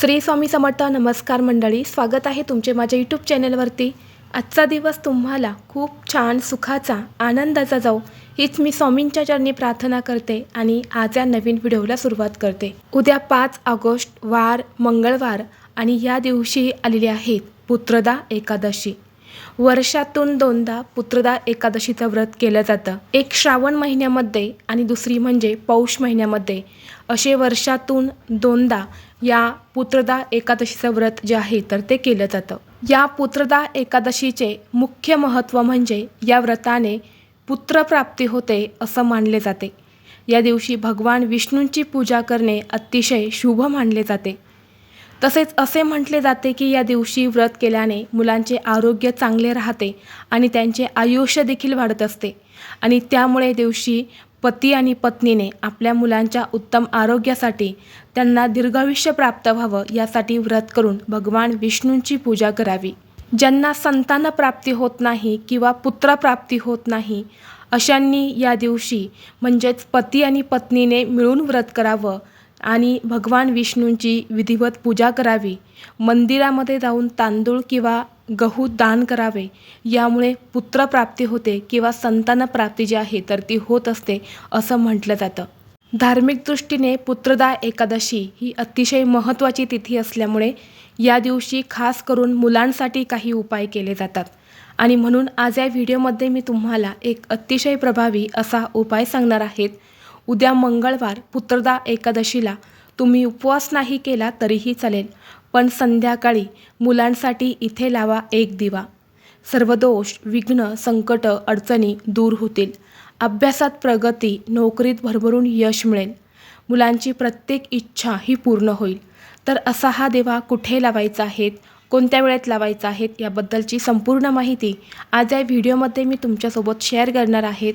श्री स्वामी समर्थ नमस्कार मंडळी स्वागत आहे तुमचे माझ्या यूट्यूब चॅनलवरती आजचा दिवस तुम्हाला खूप छान सुखाचा आनंदाचा जाऊ हीच मी स्वामींच्या चरणी प्रार्थना करते आणि आज या नवीन व्हिडिओला सुरुवात करते. उद्या पाच ऑगस्ट वार मंगळवार आणि या दिवशी आलेली आहेत पुत्रदा एकादशी. वर्षातून दोनदा पुत्रदा एकादशीचं व्रत केलं जातं. एक श्रावण महिन्यामध्ये आणि दुसरी म्हणजे पौष महिन्यामध्ये. असे वर्षातून दोनदा या पुत्रदा एकादशीचं व्रत जे आहे तर ते केलं जातं. या पुत्रदा एकादशीचे मुख्य महत्त्व म्हणजे या व्रताने पुत्रप्राप्ती होते असं मानले जाते. या दिवशी भगवान विष्णूंची पूजा करणे अतिशय शुभ मानले जाते. तसेच असे म्हटले जाते की या दिवशी व्रत केल्याने मुलांचे आरोग्य चांगले राहते आणि त्यांचे आयुष्य देखील वाढत असते. आणि त्यामुळे दिवशी पती आणि पत्नीने आपल्या मुलांच्या उत्तम आरोग्यासाठी त्यांना दीर्घायुष्य प्राप्त व्हावं यासाठी व्रत करून भगवान विष्णूंची पूजा करावी. ज्यांना संतान प्राप्ती होत नाही किंवा पुत्रप्राप्ती होत नाही अशांनी या दिवशी म्हणजेच पती आणि पत्नीने मिळून व्रत करावं आणि भगवान विष्णूंची विधिवत पूजा करावी. मंदिरामध्ये जाऊन तांदूळ किंवा गहू दान करावे. यामुळे पुत्रप्राप्ती होते किंवा संतानप्राप्ती जी आहे तर ती होत असते असं म्हटलं जातं. धार्मिक दृष्टीने पुत्रदा एकादशी ही अतिशय महत्त्वाची तिथी असल्यामुळे या दिवशी खास करून मुलांसाठी काही उपाय केले जातात. आणि म्हणून आज या व्हिडिओमध्ये मी तुम्हाला एक अतिशय प्रभावी असा उपाय सांगणार आहेत उद्या मंगळवार पुत्रदा एकादशीला. तुम्ही उपवास नाही केला तरीही चालेल पण संध्याकाळी मुलांसाठी इथे लावा एक दिवा. सर्व दोष विघ्न संकट अडचणी दूर होतील. अभ्यासात प्रगती नोकरीत भरभरून यश मिळेल. मुलांची प्रत्येक इच्छा ही पूर्ण होईल. तर असा हा देवा कुठे लावायचा आहेत कोणत्या वेळेत लावायचा आहेत याबद्दलची संपूर्ण माहिती आज या व्हिडिओमध्ये मी तुमच्यासोबत शेअर करणार आहेत.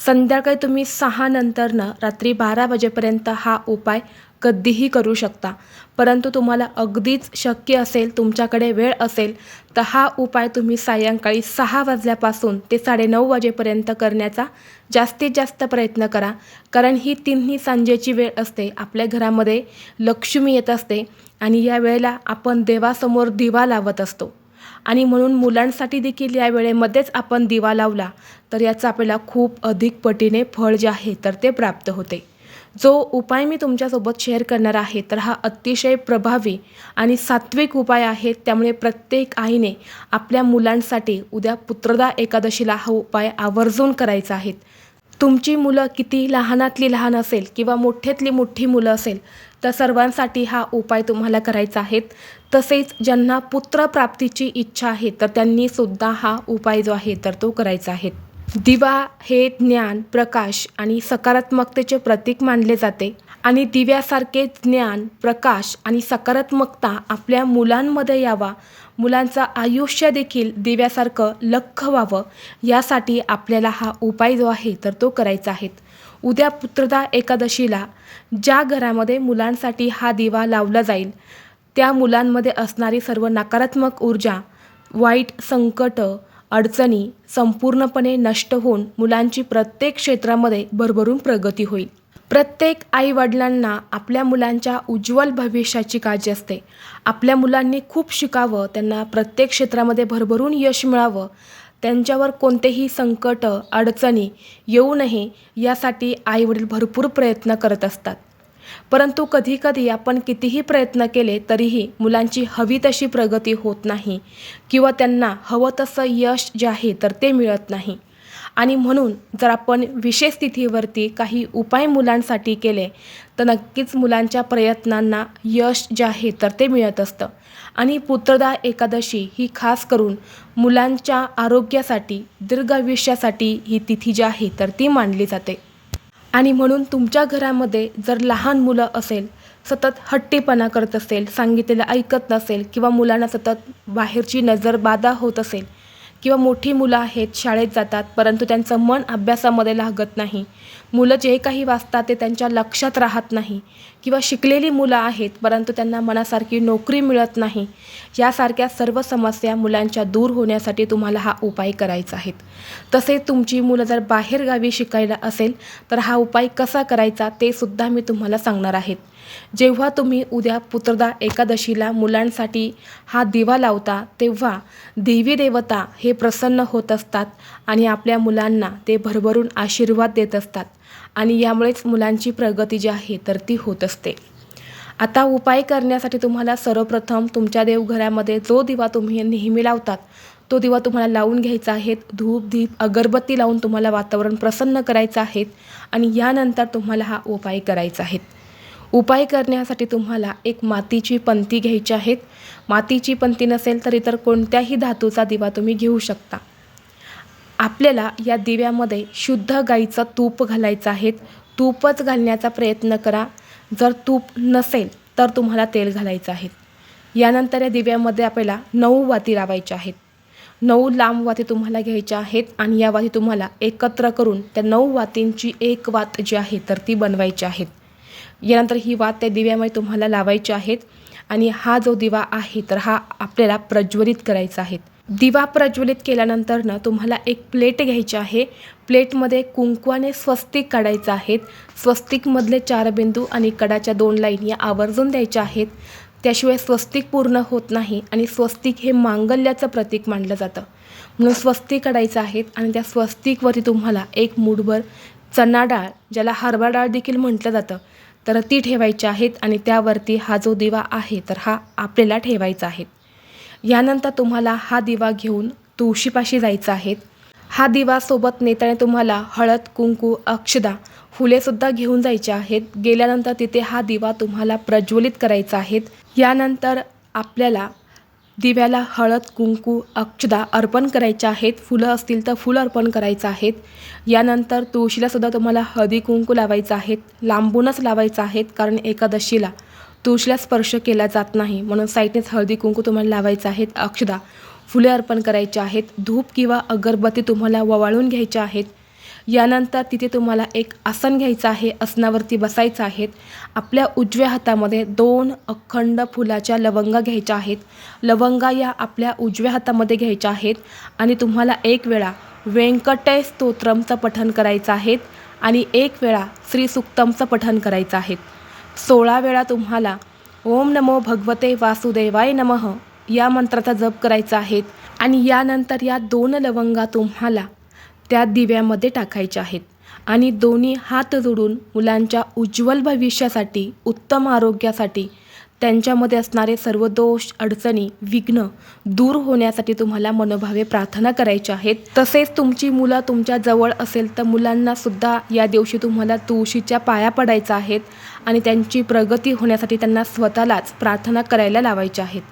संध्याकाळी तुम्ही सहा नंतरनं रात्री बारा वाजेपर्यंत हा उपाय कधीही करू शकता. परंतु तुम्हाला अगदीच शक्य असेल तुमच्याकडे वेळ असेल तर हा उपाय तुम्ही सायंकाळी सहा वाजल्यापासून ते साडेनऊ वाजेपर्यंत करण्याचा जास्तीत जास्त प्रयत्न करा. कारण ही तिन्ही सांजेची वेळ असते. आपल्या घरामध्ये लक्ष्मी येत असते आणि या वेळेला आपण देवासमोर दिवा लावत असतो. आणि म्हणून मुलांसाठी देखील या वेळेमध्येच आपण दिवा लावला तर याचं आपल्याला खूप अधिक पटीने फळ जे आहे तर ते प्राप्त होते. जो उपाय मी तुमच्यासोबत शेअर करणार आहे तर हा अतिशय प्रभावी आणि सात्विक उपाय आहे. त्यामुळे प्रत्येक आईने आपल्या मुलांसाठी उद्या पुत्रदा एकादशीला हा उपाय आवर्जून करायचा आहे. तुमची मुलं किती लहानातली लहान असेल किंवा मोठ्यातली मोठी मुलं असेल तर सर्वांसाठी हा उपाय तुम्हाला करायचा आहे. तसेच ज्यांना पुत्रप्राप्तीची इच्छा आहे तर त्यांनीसुद्धा हा उपाय जो आहे तर तो करायचा आहे. दिवा हे ज्ञान प्रकाश आणि सकारात्मकतेचे प्रतीक मानले जाते. आणि दिव्यासारखे ज्ञान प्रकाश आणि सकारात्मकता आपल्या मुलांमध्ये यावा. मुलांचं आयुष्य देखील दिव्यासारखं लख व्हावं यासाठी आपल्याला हा उपाय जो आहे तर तो करायचा आहे. उद्या पुत्रदा एकादशीला ज्या घरामध्ये मुलांसाठी हा दिवा लावला जाईल त्या मुलांमध्ये असणारी सर्व नकारात्मक ऊर्जा वाईट संकट अडचणी संपूर्णपणे नष्ट होऊन मुलांची प्रत्येक क्षेत्रामध्ये भरभरून प्रगती होईल. प्रत्येक आईवडिलांना आपल्या मुलांच्या उज्ज्वल भविष्याची काळजी असते. आपल्या मुलांनी खूप शिकावं त्यांना प्रत्येक क्षेत्रामध्ये भरभरून यश मिळावं. त्यांच्यावर कोणतेही संकट अडचणी येऊ नये यासाठी आईवडील भरपूर प्रयत्न करत असतात. परंतु कधीकधी आपण कितीही प्रयत्न केले तरीही मुलांची हवी तशी प्रगती होत नाही किंवा त्यांना हवं तसं यश जे आहे तर ते मिळत नाही. आणि म्हणून जर आपण विशेष तिथीवरती काही उपाय मुलांसाठी केले तर नक्कीच मुलांच्या प्रयत्नांना यश जे आहे तर ते मिळत असतं. आणि पुत्रदा एकादशी ही खास करून मुलांच्या आरोग्यासाठी दीर्घ आयुष्यासाठी ही तिथी जी आहे तर ती मानली जाते. आणि म्हणून तुमच्या घरामध्ये जर लहान मुलं असेल सतत हट्टीपणा करत असेल सांगितलेलं ऐकत नसेल किंवा मुलांना सतत बाहेरची नजर बाधा होत असेल किंवा मोठी मुलं आहेत शाळेत जातात परंतु त्यांचं मन अभ्यासामध्ये लागत नाही मुलं जे काही वाचतात ते त्यांच्या लक्षात राहत नाही किंवा शिकलेली मुलं आहेत परंतु त्यांना मनासारखी नोकरी मिळत नाही यासारख्या सर्व समस्या मुलांच्या दूर होण्यासाठी तुम्हाला हा उपाय करायचा आहे तसे तुमची मुलं जर बाहेरगावी शिकायला असेल तर हा उपाय कसा करायचा ते सुद्धा मी तुम्हाला सांगणार आहेत. जेव्हा तुम्ही उद्या पुत्रदा एकादशीला मुलांसाठी हा दिवा लावता तेव्हा देवी देवता हे प्रसन्न होत असतात आणि आपल्या मुलांना ते भरभरून आशीर्वाद देत असतात. आणि यामुळेच मुलांची प्रगती जी आहे तर ती होत असते. आता उपाय करण्यासाठी तुम्हाला सर्वप्रथम तुमच्या देवघरामध्ये जो दिवा तुम्ही नेहमी लावतात तो दिवा तुम्हाला लावून घ्यायचा आहे. धूप दीप अगरबत्ती लावून तुम्हाला वातावरण प्रसन्न करायचं आहे आणि यानंतर तुम्हाला हा उपाय करायचा आहे. उपाय करण्यासाठी तुम्हाला एक मातीची पंती घ्यायची आहेत मातीची पंती नसेल तर इतर कोणत्याही धातूचा दिवा तुम्ही घेऊ शकता. आपल्याला या दिव्यामध्ये शुद्ध गाईचं तूप घालायचं आहे. तूपच घालण्याचा प्रयत्न करा. जर तूप नसेल तर तुम्हाला तेल घालायचं आहे. यानंतर या दिव्यामध्ये आपल्याला नऊ वाती लावायच्या आहेत. नऊ लांब वाती तुम्हाला घ्यायच्या आहेत आणि या वाती तुम्हाला एकत्र करून त्या नऊ वातींची एक वात जी आहे तर ती बनवायची आहेत. यानंतर ही वात त्या दिव्यामध्ये तुम्हाला लावायची आहेत आणि हा जो दिवा आहे तर हा आपल्याला प्रज्वलित करायचा आहे. दिवा प्रज्वलित केल्यानंतर ना तुम्हाला एक प्लेट घ्यायची आहे. प्लेटमध्ये कुंकवाने स्वस्तिक काढायचं आहेत. स्वस्तिकमधले चार बिंदू आणि कडाच्या दोन लाईन या आवर्जून द्यायच्या आहेत. त्याशिवाय स्वस्तिक पूर्ण होत नाही आणि स्वस्तिक हे मांगल्याचं प्रतीक मानलं जातं. म्हणून स्वस्तिक काढायचं आहेत आणि त्या स्वस्तिकवरती तुम्हाला एक मूठभर चना डाळ ज्याला हरभरा डाळ देखील म्हटलं जातं तर ती ठेवायची आहेत आणि त्यावरती हा जो दिवा आहे तर हा आपल्याला ठेवायचा आहे. यानंतर तुम्हाला हा दिवा घेऊन तुळशीपाशी जायचं आहे. हा दिवा सोबत नेताने तुम्हाला हळद कुंकू अक्षदा फुलेसुद्धा घेऊन जायचे आहेत. गेल्यानंतर तिथे हा दिवा तुम्हाला प्रज्वलित करायचा आहे. यानंतर आपल्याला दिव्याला हळद कुंकू अक्षदा अर्पण करायच्या आहेत. फुलं असतील तर फुलं अर्पण करायचं आहेत. यानंतर तुळशीलासुद्धा तुम्हाला हळदी कुंकू लावायचं आहेत. लांबूनच लावायचं आहेत कारण एकादशीला तुळशीला स्पर्श केला जात नाही. म्हणून साईडनेच हळदी कुंकू तुम्हाला लावायचं आहेत. अक्षदा फुले अर्पण करायचे आहेत. धूप किंवा अगरबत्ती तुम्हाला ववाळून घ्यायच्या आहेत. यानंतर तिथे तुम्हाला एक आसन घ्यायचं आहे. आसनावरती बसायचं आहेत आपल्या उजव्या हातामध्ये दोन अखंड फुलाच्या लवंगा घ्यायच्या आहेत. लवंगा या आपल्या उजव्या हातामध्ये घ्यायच्या आहेत. आणि तुम्हाला एक वेळा व्यंकटेश स्तोत्रमचं पठण करायचं आहे. आणि एक वेळा श्रीसुक्तमचं पठण करायचं आहे. सोळा वेळा तुम्हाला ओम नमो भगवते वासुदेवाय नमः या मंत्राचा जप करायचा आहे आणि यानंतर या दोन लवंगा तुम्हाला त्या दिव्यामध्ये टाकायच्या आहेत. आणि दोन्ही हात जोडून मुलांच्या उज्ज्वल भविष्यासाठी उत्तम आरोग्यासाठी त्यांच्यामध्ये असणारे सर्व दोष अडचणी विघ्न दूर होण्यासाठी तुम्हाला मनोभावे प्रार्थना करायच्या आहेत. तसेच तुमची मुलं तुमच्या जवळ असेल तर मुलांना सुद्धा या दिवशी तुम्हाला तुळशीच्या पाया पडायचा आहेत आणि त्यांची प्रगती होण्यासाठी त्यांना स्वतःलाच प्रार्थना करायला लावायच्या आहेत.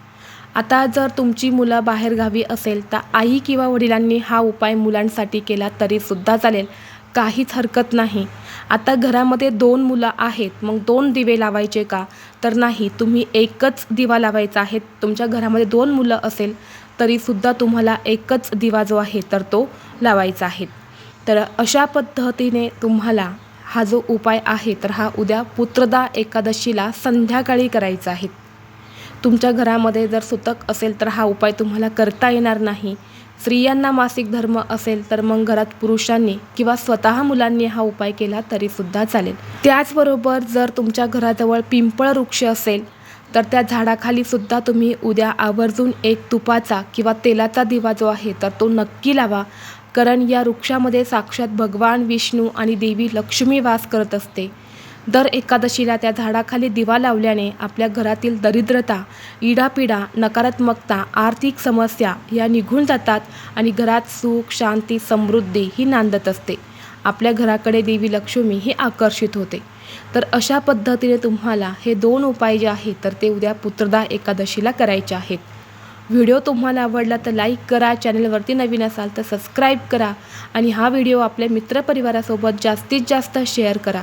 आता जर तुमची मुलं बाहेरगावी असेल तर आई किंवा वडिलांनी हा उपाय मुलांसाठी केला तरीसुद्धा चालेल. काहीच हरकत नाही. आता घरामध्ये दोन मुलं आहेत मग दोन दिवे लावायचे का? तर नाही तुम्ही एकच दिवा लावायचा आहे. तुमच्या घरामध्ये दोन मुलं असेल तरीसुद्धा तुम्हाला एकच दिवा जो आहे तर तो लावायचा आहे. तर अशा पद्धतीने तुम्हाला हा जो उपाय आहे तर हा उद्या पुत्रदा एकादशीला संध्याकाळी करायचा आहे. तुमच्या घरामध्ये जर सुतक असेल तर हा उपाय तुम्हाला करता येणार नाही. स्त्रियांना मासिक धर्म असेल तर मग घरात पुरुषांनी किंवा स्वतः मुलांनी हा उपाय केला तरीसुद्धा चालेल. त्याचबरोबर जर तुमच्या घराजवळ पिंपळ वृक्ष असेल तर त्या झाडाखाली सुद्धा तुम्ही उद्या आवर्जून एक तुपाचा किंवा तेलाचा दिवा जो आहे तर तो नक्की लावा. कारण या वृक्षामध्ये साक्षात भगवान विष्णू आणि देवी लक्ष्मी वास करत असते. दर एकादशीला त्या झाडाखाली दिवा लावल्याने आपल्या घरातील दरिद्रता इडापिडा नकारात्मकता आर्थिक समस्या या निघून जातात आणि घरात सुख शांती समृद्धी ही नांदत असते. आपल्या घराकडे देवी लक्ष्मी ही आकर्षित होते. तर अशा पद्धतीने तुम्हाला हे दोन उपाय जे आहेत तर ते उद्या पुत्रदा एकादशीला करायचे आहेत. व्हिडिओ तुम्हाला आवडला तर लाईक करा चॅनलवरती नवीन असाल तर सबस्क्राईब करा आणि हा व्हिडिओ आपल्या मित्रपरिवारासोबत जास्तीत जास्त शेअर करा.